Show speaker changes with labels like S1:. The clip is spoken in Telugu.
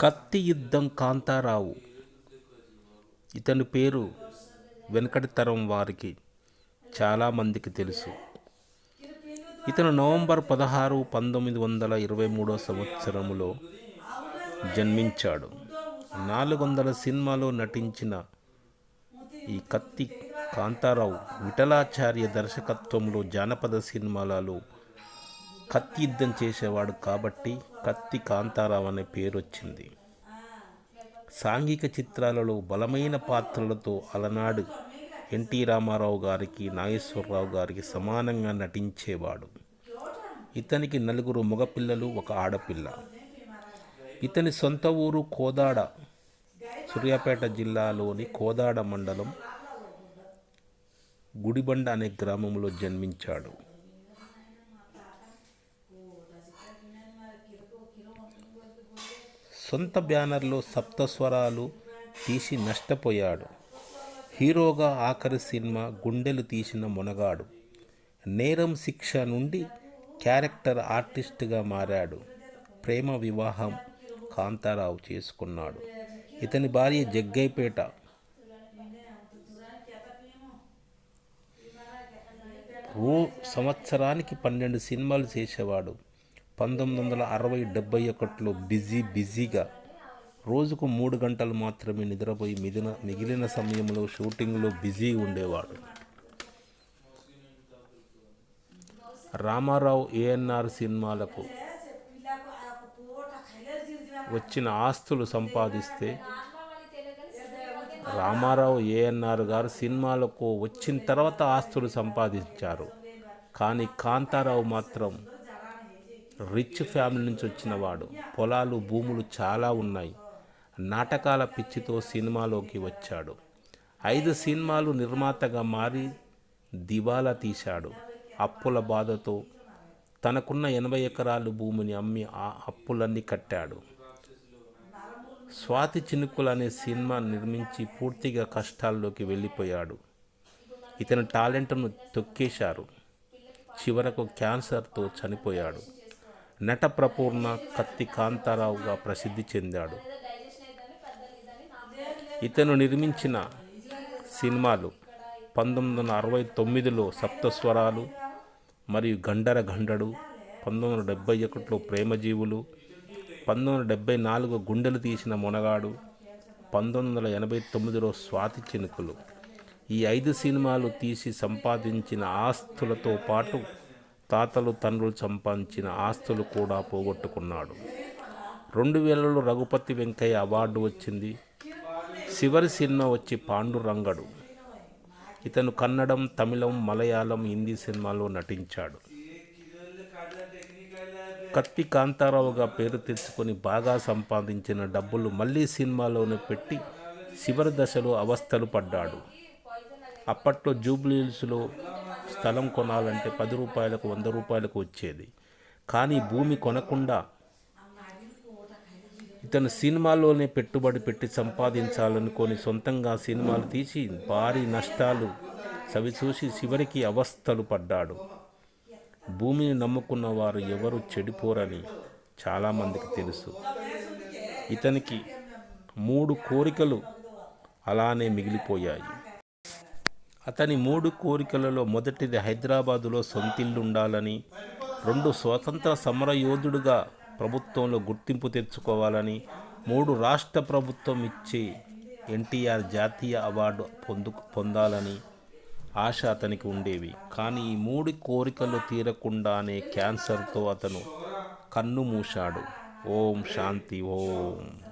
S1: కత్తి యుద్ధం కాంతారావు. ఇతని పేరు వెనకటి తరం వారికి చాలామందికి తెలుసు. ఇతను నవంబర్ పదహారు పంతొమ్మిది వందల ఇరవై మూడో సంవత్సరములో జన్మించాడు. నాలుగు వందల సినిమాలో నటించిన ఈ కత్తి కాంతారావు విఠలాచార్య దర్శకత్వంలో జానపద సినిమాలలో కత్తి యుద్ధం చేసేవాడు కాబట్టి కత్తి కాంతారావు అనే పేరు వచ్చింది సాంఘిక చిత్రాలలో బలమైన పాత్రలతో అలనాడు ఎన్టీ రామారావు గారికి నాగేశ్వరరావు గారికి సమానంగా నటించేవాడు. ఇతనికి నలుగురు మగపిల్లలు ఒక ఆడపిల్ల. ఇతని సొంత ఊరు కోదాడ సూర్యాపేట జిల్లాలోని కోదాడ మండలం గుడిబండ అనే గ్రామంలో జన్మించాడు. సొంత బ్యానర్లో సప్తస్వరాలు తీసి నష్టపోయాడు. హీరోగా ఆఖరి సినిమా గుండెలు తీసిన మొనగాడు. నేరం శిక్ష నుండి క్యారెక్టర్ ఆర్టిస్ట్గా మారాడు. ప్రేమ వివాహం కాంతారావు చేసుకున్నాడు. ఇతని భార్య జగ్గైపేట. రో సంవత్సరానికి పన్నెండు సినిమాలు చేసేవాడు. పంతొమ్మిది వందల అరవై డెబ్బై ఒకటిలో బిజీ బిజీగా రోజుకు మూడు గంటలు మాత్రమే నిద్రపోయి మిగిలిన మిగిలిన సమయంలో షూటింగ్లో బిజీ ఉండేవాడు. రామారావు ఏఎన్ఆర్ సినిమాలకు వచ్చిన ఆస్తులు సంపాదిస్తే రామారావు ఏఎన్ఆర్ గారు సినిమాలకు వచ్చిన తర్వాత ఆస్తులు సంపాదించారు. కానీ కాంతారావు మాత్రం రిచ్ ఫ్యామిలీ నుంచి వచ్చినవాడు పొలాలు భూములు చాలా ఉన్నాయి. నాటకాల పిచ్చితో సినిమాలోకి వచ్చాడు. ఐదు సినిమాలు నిర్మాతగా మారి దివాలా తీశాడు. అప్పుల బాధతో తనకున్న ఎనభై ఎకరాలు భూమిని అమ్మి ఆ అప్పులన్నీ కట్టాడు. స్వాతి చినుకులు అనే సినిమా నిర్మించి పూర్తిగా కష్టాల్లోకి వెళ్ళిపోయాడు. ఇతని టాలెంట్ను తొక్కేశారు. చివరకు క్యాన్సర్తో చనిపోయాడు. నట ప్రపూర్ణ కత్తి కాంతారావుగా ప్రసిద్ధి చెందాడు. ఇతను నిర్మించిన సినిమాలు పంతొమ్మిది వందల అరవై తొమ్మిదిలో సప్తస్వరాలు మరియు గండర గండడు పంతొమ్మిది వందల డెబ్బై ఒకటిలో ప్రేమజీవులు పంతొమ్మిది వందల డెబ్బై నాలుగు గుండెలు తీసిన మొనగాడు పంతొమ్మిది వందల ఎనభై తొమ్మిదిలో స్వాతి చినుకులు. ఈ ఐదు సినిమాలు తీసి సంపాదించిన ఆస్తులతో పాటు తాతలు తండ్రులు సంపాదించిన ఆస్తులు కూడా పోగొట్టుకున్నాడు. రెండు వేలలో రఘుపతి వెంకయ్య అవార్డు వచ్చింది. చివరి సినిమా వచ్చి పాండురంగడు. ఇతను కన్నడం తమిళం మలయాళం హిందీ సినిమాలో నటించాడు. కత్తి కాంతారావుగా పేరు తెచ్చుకొని బాగా సంపాదించిన డబ్బులు మళ్ళీ సినిమాలోనే పెట్టి చివరి దశలో అవస్థలు పడ్డాడు. అప్పట్లో జూబ్లీహిల్స్లో స్థలం కొనాలంటే పది రూపాయలకు వంద రూపాయలకు వచ్చేది. కానీ భూమి కొనకుండా ఇతను సినిమాలోనే పెట్టుబడి పెట్టి సంపాదించాలనుకొని సొంతంగా సినిమాలు తీసి భారీ నష్టాలు చవిచూసి చివరికి అవస్థలు పడ్డాడు. భూమిని నమ్ముకున్న వారు ఎవరు చెడిపోరని చాలామందికి తెలుసు. ఇతనికి మూడు కోరికలు అలానే మిగిలిపోయాయి. అతని మూడు కోరికలలో మొదటిది హైదరాబాదులో సొంతిల్లు ఉండాలని రెండు స్వతంత్ర సమరయోధుడుగా ప్రభుత్వంలో గుర్తింపు తెచ్చుకోవాలని మూడు రాష్ట్ర ప్రభుత్వం ఇచ్చే ఎన్టీఆర్ జాతీయ అవార్డు పొందు పొందాలని ఆశ అతనికి ఉండేవి. కానీ ఈ మూడు కోరికలు తీరకుండానే క్యాన్సర్తో అతను కన్ను మూశాడు. ఓం శాంతి ఓం.